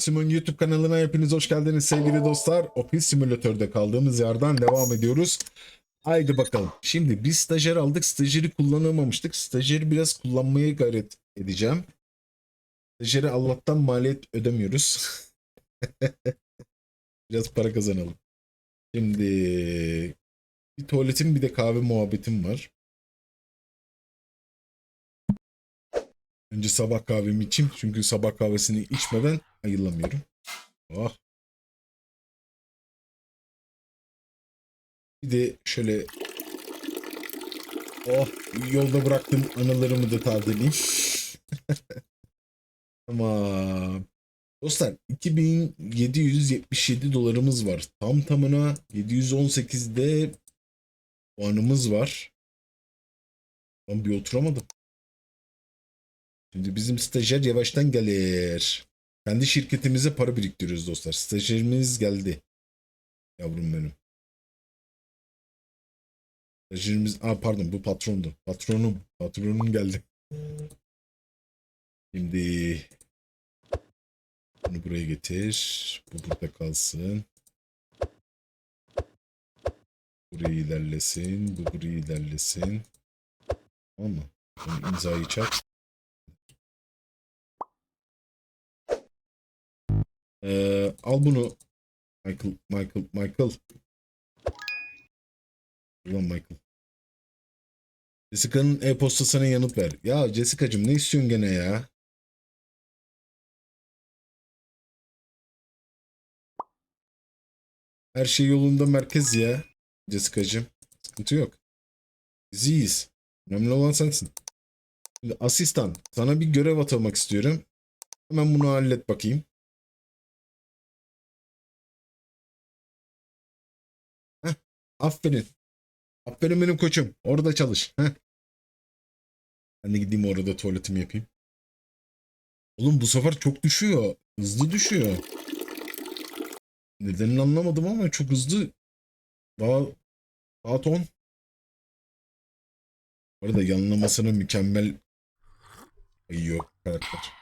Maksimum YouTube kanalına hepiniz hoş geldiniz sevgili dostlar. Ofis simülatörde kaldığımız yerden devam ediyoruz. Haydi bakalım. Şimdi biz stajyer aldık. Stajyeri kullanamamıştık. Stajyeri biraz kullanmaya gayret edeceğim. Stajyeri Allah'tan maliyet ödemiyoruz. biraz para kazanalım. Şimdi bir tuvaletim bir de kahve muhabbetim var. Önce sabah kahvemi içeyim. Çünkü sabah kahvesini içmeden ayılamıyorum. Oh. Bir de şöyle Oh yolda bıraktığım anılarımı da tazeleyeyim. Tamam. Dostlar 2777 dolarımız var. Tam tamına 718'de puanımız var. Ben bir oturamadım. Şimdi bizim stajyer yavaştan gelir. Kendi şirketimize para biriktiriyoruz dostlar. Stajyerimiz geldi. Yavrum benim. Stajyerimiz... Aa pardon bu patrondu. Patronum. Patronum geldi. Şimdi... Bunu buraya getir. Bu burada kalsın. Burayı ilerlesin. Bu burayı ilerlesin. Tamam mı? Bunu imzayı çak. Ee, al bunu. Michael, Michael, Michael. Ulan Michael. Jessica'nın e-postasına yanıt ver. Ya Jessica'cığım ne istiyorsun gene ya? Her şey yolunda merkez ya. Jessica'cığım. Sıkıntı yok. Biz iyiyiz. Önemli olan sensin. Şimdi asistan. Sana bir görev atamak istiyorum. Hemen bunu hallet bakayım. Aferin. Aferin benim koçum. Orada çalış. Heh. Ben de gideyim orada tuvaletimi yapayım. Oğlum bu sefer çok düşüyor. Hızlı düşüyor. Nedenini anlamadım ama çok hızlı. Daha saat 10. Bu arada yanlamasına mükemmel ayıyor karakter.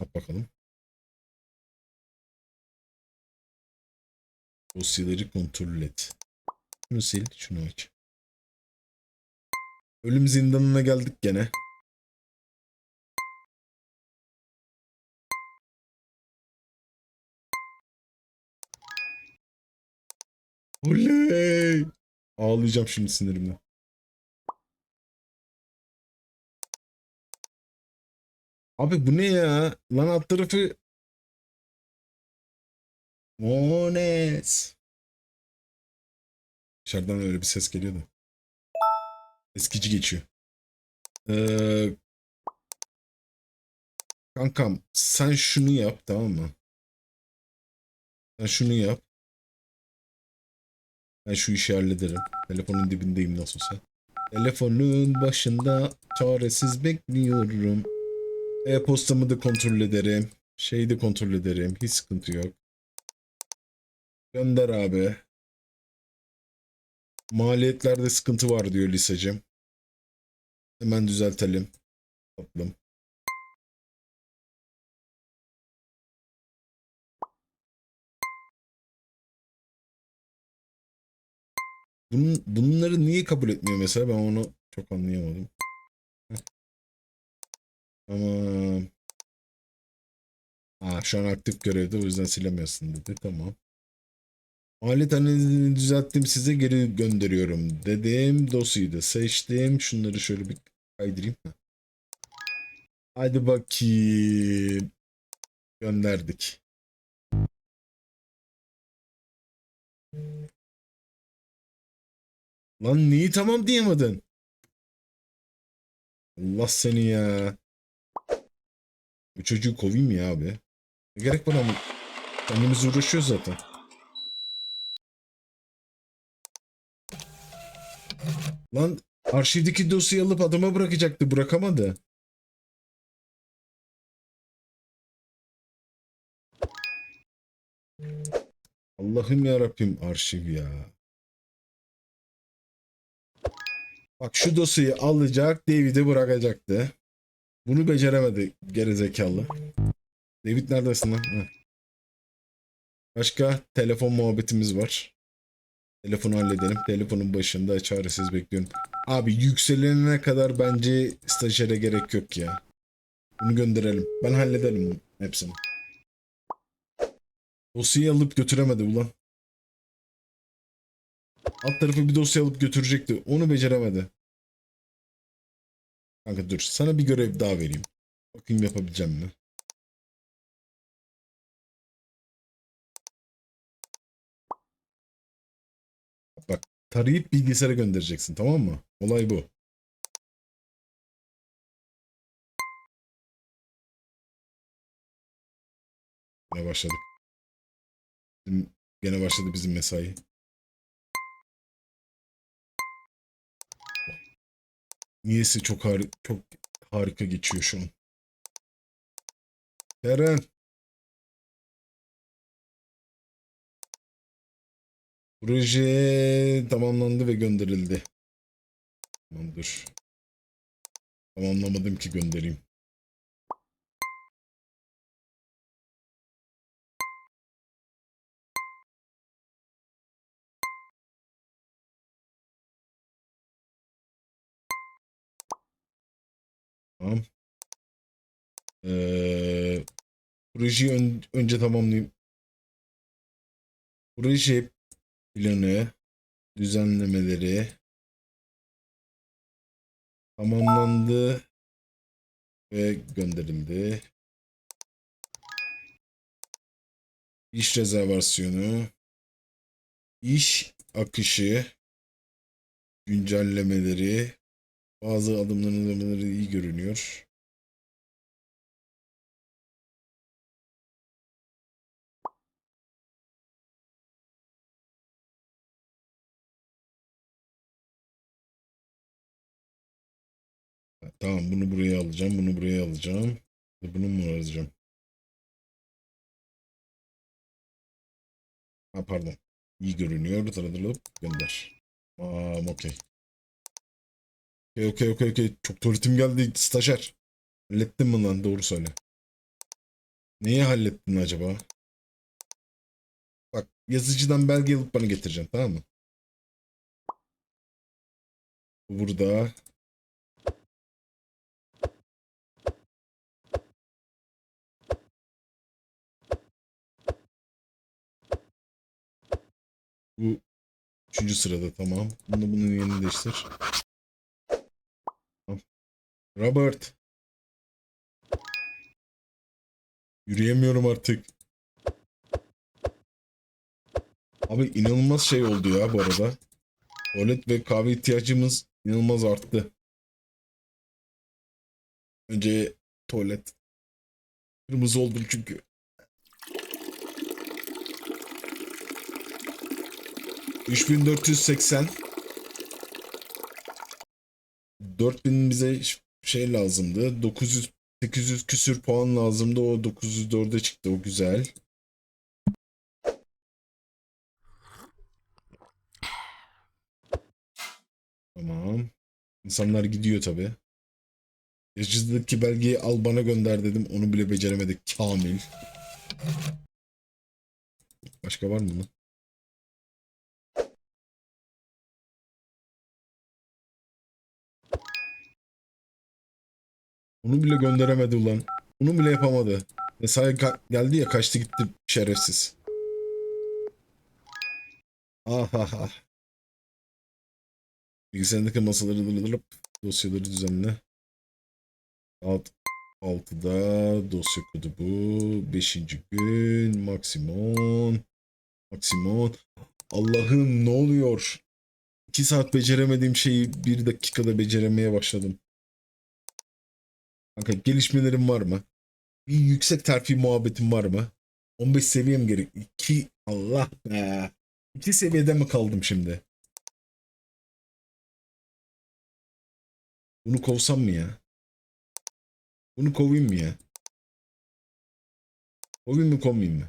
Bak bakalım. Dosyaları kontrol et. Şunu sil, şunu aç. Ölüm zindanına geldik gene. Oley! Ağlayacağım şimdi sinirimden. Abi bu ne ya? Lan alt tarafı Mones. Dışarıdan öyle bir ses geliyordu. Eskici geçiyor. Ee, kankam sen şunu yap tamam mı? Sen şunu yap. Ben şu işi hallederim. Telefonun dibindeyim nasıl olsa. Telefonun başında çaresiz bekliyorum. E-postamı da kontrol ederim. Şeyi de kontrol ederim. Hiç sıkıntı yok. Gönder abi. Maliyetlerde sıkıntı var diyor lisacım. Hemen düzeltelim. Tatlım. Bunun, bunları niye kabul etmiyor mesela ben onu çok anlayamadım. Tamam. Ha, şu an aktif görevde o yüzden silemiyorsun dedi. Tamam. Alet analizini düzelttim size geri gönderiyorum dedim. Dosyayı da seçtim. Şunları şöyle bir kaydırayım. Hadi bakayım. Gönderdik. Lan neyi tamam diyemedin? Allah seni ya. Bu çocuğu kovayım ya abi. Ne gerek var ama kendimiz uğraşıyoruz zaten. Lan arşivdeki dosyayı alıp adama bırakacaktı. Bırakamadı. Allah'ım ya Rabbim arşiv ya. Bak şu dosyayı alacak, David'e bırakacaktı. Bunu beceremedi gerizekalı. David neredesin lan? Başka telefon muhabbetimiz var. Telefonu halledelim. Telefonun başında çaresiz bekliyorum. Abi yükselene kadar bence stajyere gerek yok ya. Bunu gönderelim. Ben hallederim hepsini. Dosyayı alıp götüremedi ulan. Alt tarafı bir dosya alıp götürecekti. Onu beceremedi. Kanka dur. Sana bir görev daha vereyim. Bakayım yapabileceğim mi? Tarayıp bilgisayara göndereceksin tamam mı? Olay bu. Gene başladık. Bizim- Gene başladı bizim mesai. Niyeyse çok hari çok harika geçiyor şu an. Eren. Proje tamamlandı ve gönderildi. Tamamdır. Tamamlamadım ki göndereyim. Tamam. Ee, projeyi ön- önce tamamlayayım. Proje planı, düzenlemeleri tamamlandı ve gönderildi. İş rezervasyonu, iş akışı, güncellemeleri, bazı adımların adımları iyi görünüyor. Tamam bunu buraya alacağım, bunu buraya alacağım. Bunu mu alacağım? Ha pardon. İyi görünüyor. Taradılıp gönder. Tamam okey. Okey okey okey okey. Çok tuvaletim geldi stajyer. Hallettin mi lan? Doğru söyle. Neyi hallettin acaba? Bak yazıcıdan belge alıp bana getireceksin tamam mı? Bu burada. Bu üçüncü sırada tamam. Bunu bunun yerini değiştir. Robert. Yürüyemiyorum artık. Abi inanılmaz şey oldu ya bu arada. Tuvalet ve kahve ihtiyacımız inanılmaz arttı. Önce tuvalet. Kırmızı oldum çünkü. ...3480... ...4000 bize şey lazımdı. 900... ...800 küsür puan lazımdı. O 904'e çıktı. O güzel. Tamam. İnsanlar gidiyor tabi. Yazıcıdaki belgeyi al bana gönder dedim. Onu bile beceremedik. Kamil. Başka var mı lan? Onu bile gönderemedi ulan. Onu bile yapamadı. Mesai geldi ya kaçtı gitti şerefsiz. Ah ah ah. Bilgisayarındaki masaları durdurulup dosyaları düzenle. Saat 6'da dosya kodu bu. 5. gün maksimum. Maksimum. Allah'ım ne oluyor? 2 saat beceremediğim şeyi 1 dakikada beceremeye başladım. Kanka gelişmelerim var mı? Bir yüksek terfi muhabbetim var mı? 15 seviyem gerek. 2 Allah be. 2 seviyede mi kaldım şimdi? Bunu kovsam mı ya? Bunu kovayım mı ya? Kovayım mı kovmayayım mı?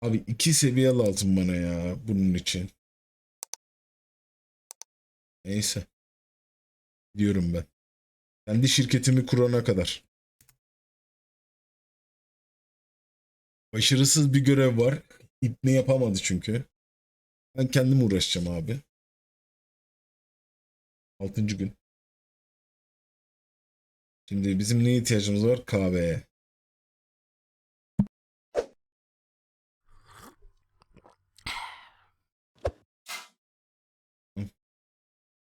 Abi iki seviye lazım bana ya bunun için. Neyse. Diyorum ben. Kendi şirketimi kurana kadar. Başarısız bir görev var. İpne yapamadı çünkü. Ben kendim uğraşacağım abi. Altıncı gün. Şimdi bizim neye ihtiyacımız var? Kahveye.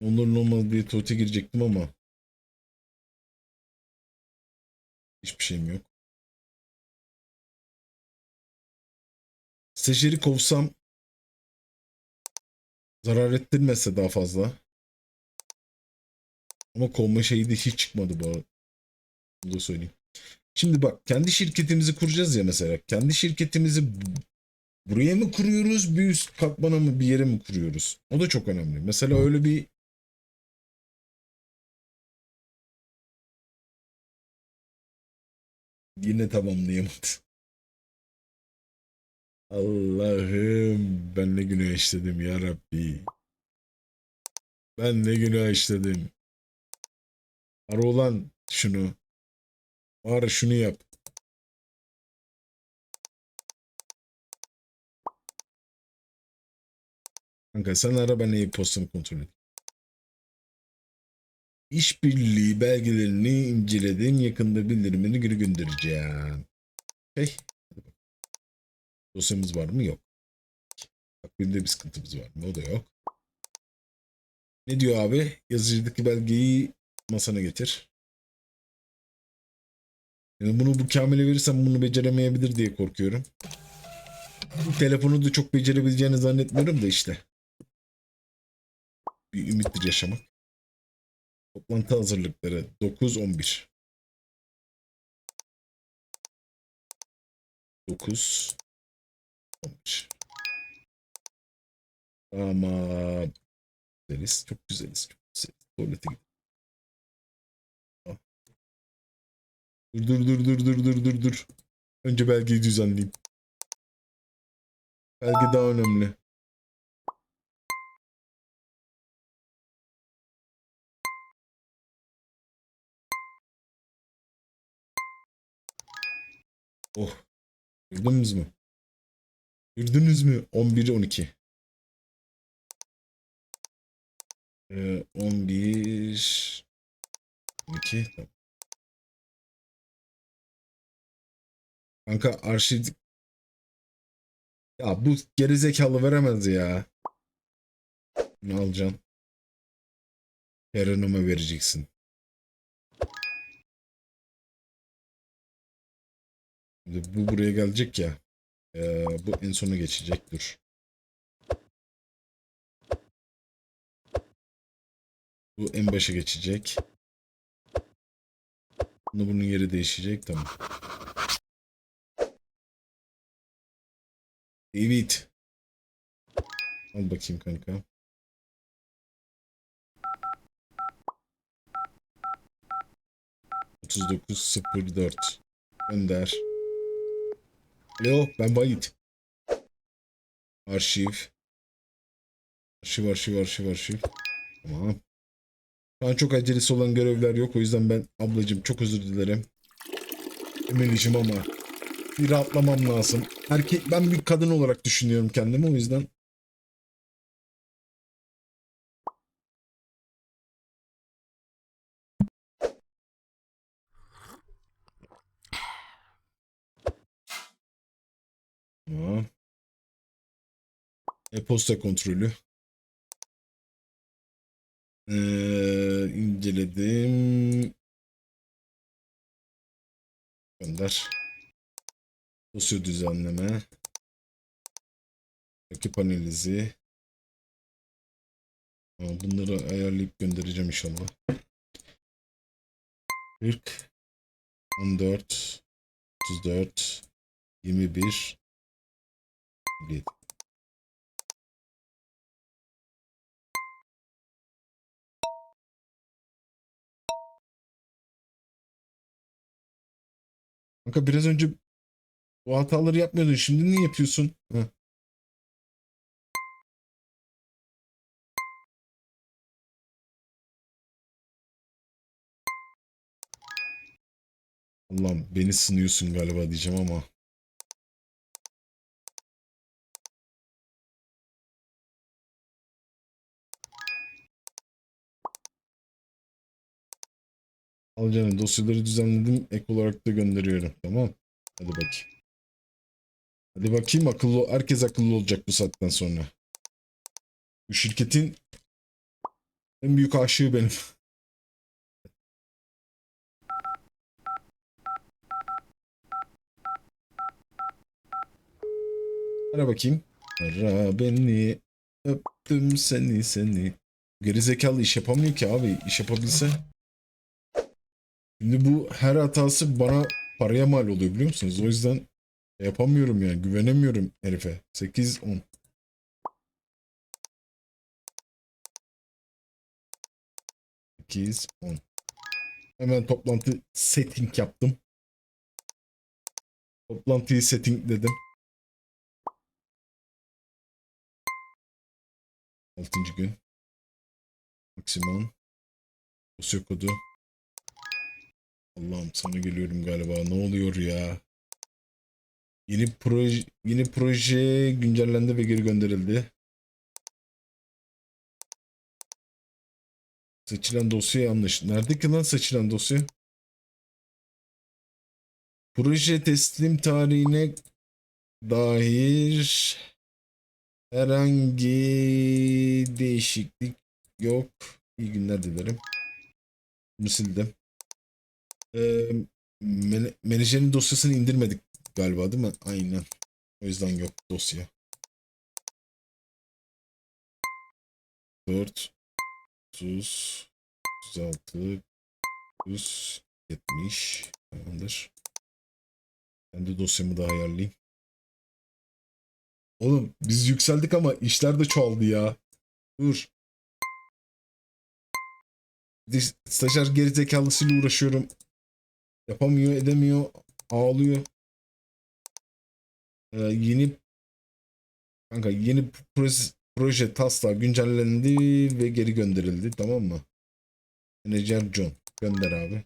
Onların olmadı diye tuvalete girecektim ama hiçbir şeyim yok. Stajyeri kovsam zarar ettirmese daha fazla. Ama kovma şeyi de hiç çıkmadı bu arada. Bunu da söyleyeyim. Şimdi bak kendi şirketimizi kuracağız ya mesela. Kendi şirketimizi bu- buraya mı kuruyoruz? Bir üst katmana mı bir yere mi kuruyoruz? O da çok önemli. Mesela öyle bir Yine tamamlayamadı. Allah'ım ben ne günah işledim ya Rabbi. Ben ne günah işledim. Ara olan şunu. Ara şunu yap. Kanka sen ara ben e-postanı kontrol edeyim. İşbirliği belgelerini inceledim. Yakında bildirimini geri göndereceğim. Hey. Dosyamız var mı? Yok. Takvimde bir sıkıntımız var mı? O da yok. Ne diyor abi? Yazıcıdaki belgeyi masana getir. Yani bunu bu Kamil'e verirsem bunu beceremeyebilir diye korkuyorum. Bu telefonu da çok becerebileceğini zannetmiyorum da işte. Bir ümittir yaşamak. Toplantı hazırlıkları 9-11. 9 11. Ama güzeliz. Çok güzeliz. Çok güzeliz. Tuvalete gidelim. Dur dur dur dur dur dur dur dur. Önce belgeyi düzenleyeyim. Belge daha önemli. Oh. Gördünüz mü? Gördünüz mü? 11 12. Ee, 11 12 tamam. Kanka arşiv ya bu gerizekalı veremez ya. Ne alacaksın? Peronuma vereceksin. Bu buraya gelecek ya. Ee, bu en sona geçecek. Dur. Bu en başa geçecek. Bunu bunun yeri değişecek. Tamam. Evet. Al bakayım kanka. Otuz dokuz sıfır dört. Gönder. Alo ben Vahit. Arşiv. Arşiv arşiv arşiv arşiv. Tamam. Şu an çok acelesi olan görevler yok. O yüzden ben ablacığım çok özür dilerim. Emeliciğim ama bir rahatlamam lazım. Erkek ben bir kadın olarak düşünüyorum kendimi o yüzden. Tamam. E-posta kontrolü. Ee, inceledim. Gönder. Dosya düzenleme. Rakip analizi. Bunları ayarlayıp göndereceğim inşallah. 40 14 34 21 57 Kanka biraz önce Bu hataları yapmıyordun. Şimdi niye yapıyorsun? Heh. Allah'ım beni sınıyorsun galiba diyeceğim ama. Al canım dosyaları düzenledim. Ek olarak da gönderiyorum. Tamam. Hadi bakayım. Hadi bakayım akıllı. Herkes akıllı olacak bu saatten sonra. Bu şirketin en büyük aşığı benim. Ara bakayım. Ara beni. Öptüm seni seni. Gerizekalı iş yapamıyor ki abi. İş yapabilse. Şimdi bu her hatası bana paraya mal oluyor biliyor musunuz? O yüzden yapamıyorum yani. Güvenemiyorum herife. 8 10. Sekiz, on. Hemen toplantı setting yaptım. Toplantıyı setting dedim. Altıncı gün. Maksimum. Dosya kodu. Allah'ım sana geliyorum galiba. Ne oluyor ya? Yeni proje yeni proje güncellendi ve geri gönderildi. Seçilen dosya yanlış. Nerede ki lan seçilen dosya? Proje teslim tarihine dair herhangi değişiklik yok. İyi günler dilerim. Bunu sildim. Ee, men- menajerin dosyasını indirmedik galiba değil mi? Aynen. O yüzden yok dosya. 4 30 36 100 70 Tamamdır. Ben de dosyamı da ayarlayayım. Oğlum biz yükseldik ama işler de çoğaldı ya. Dur. Stajyer gerizekalısıyla uğraşıyorum. Yapamıyor, edemiyor, ağlıyor. Ee, yeni kanka yeni proje, proje taslağı güncellendi ve geri gönderildi tamam mı? Menajer John gönder abi.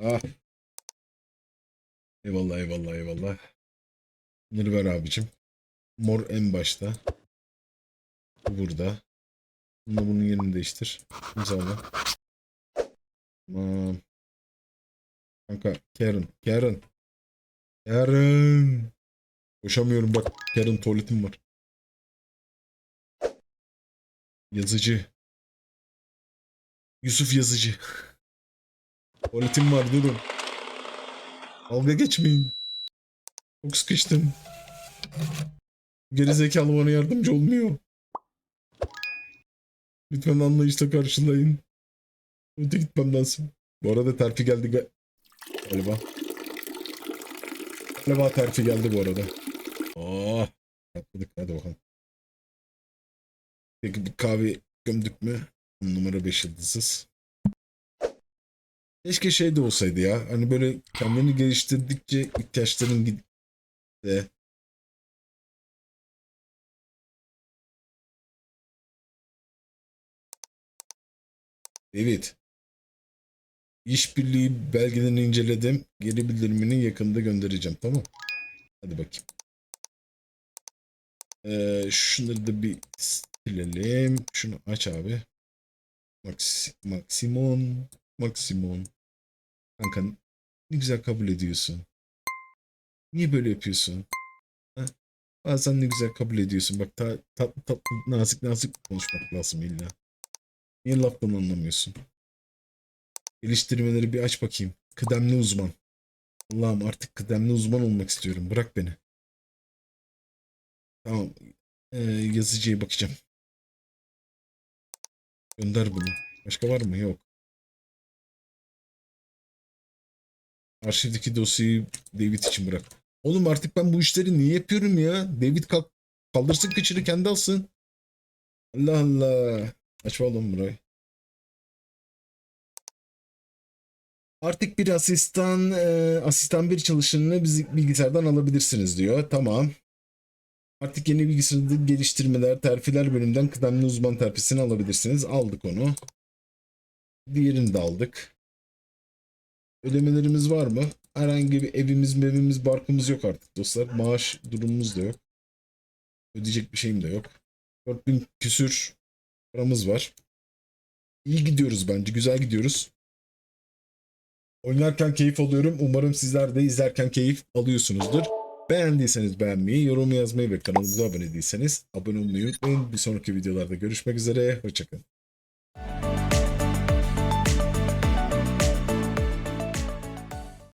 Ah. Eyvallah eyvallah eyvallah. Bunları abicim. Mor en başta. Bu burada. Bununla bunun yerini değiştir. İmzala. Tamam. Kanka Karen. Karen. Karen. Koşamıyorum bak. Karen tuvaletim var. Yazıcı. Yusuf yazıcı. Tuvaletim var durun. Dalga geçmeyin. Çok sıkıştım. Gerizekalı bana yardımcı olmuyor. Lütfen anlayışla karşılayın. Öte gitmem lazım. Bu arada terfi geldi galiba. Galiba terfi geldi bu arada. Oh. Yapmadık hadi bakalım. Peki bir kahve gömdük mü? Numara 5 yıldızsız. Keşke şey de olsaydı ya. Hani böyle kendini geliştirdikçe ihtiyaçların gitti. Evet. İşbirliği belgelerini inceledim. Geri bildirimini yakında göndereceğim. Tamam. Hadi bakayım. Ee, şunları da bir silelim. Şunu aç abi. Max, Maximon. Maximon. Kanka ne güzel kabul ediyorsun. Niye böyle yapıyorsun? Ha? Bazen ne güzel kabul ediyorsun. Bak ta, tatlı tatlı nazik nazik konuşmak lazım illa. Niye laftan anlamıyorsun? Geliştirmeleri bir aç bakayım. Kıdemli uzman. Allah'ım artık kıdemli uzman olmak istiyorum. Bırak beni. Tamam. Ee, yazıcıya bakacağım. Gönder bunu. Başka var mı? Yok. Arşivdeki dosyayı David için bırak. Oğlum artık ben bu işleri niye yapıyorum ya? David kalk kaldırsın kıçını kendi alsın. Allah Allah. Açma oğlum burayı. Artık bir asistan e, asistan bir çalışanını bilgisayardan alabilirsiniz diyor. Tamam. Artık yeni bilgisayarda geliştirmeler, terfiler bölümünden kıdemli uzman terfisini alabilirsiniz. Aldık onu. Diğerini de aldık. Ödemelerimiz var mı? Herhangi bir evimiz, mevimiz, barkımız yok artık dostlar. Maaş durumumuz da yok. Ödeyecek bir şeyim de yok. 4000 küsür paramız var. İyi gidiyoruz bence. Güzel gidiyoruz. Oynarken keyif alıyorum. Umarım sizler de izlerken keyif alıyorsunuzdur. Beğendiyseniz beğenmeyi, yorum yazmayı ve kanalımıza abone değilseniz abone olmayı unutmayın. Bir sonraki videolarda görüşmek üzere. Hoşçakalın.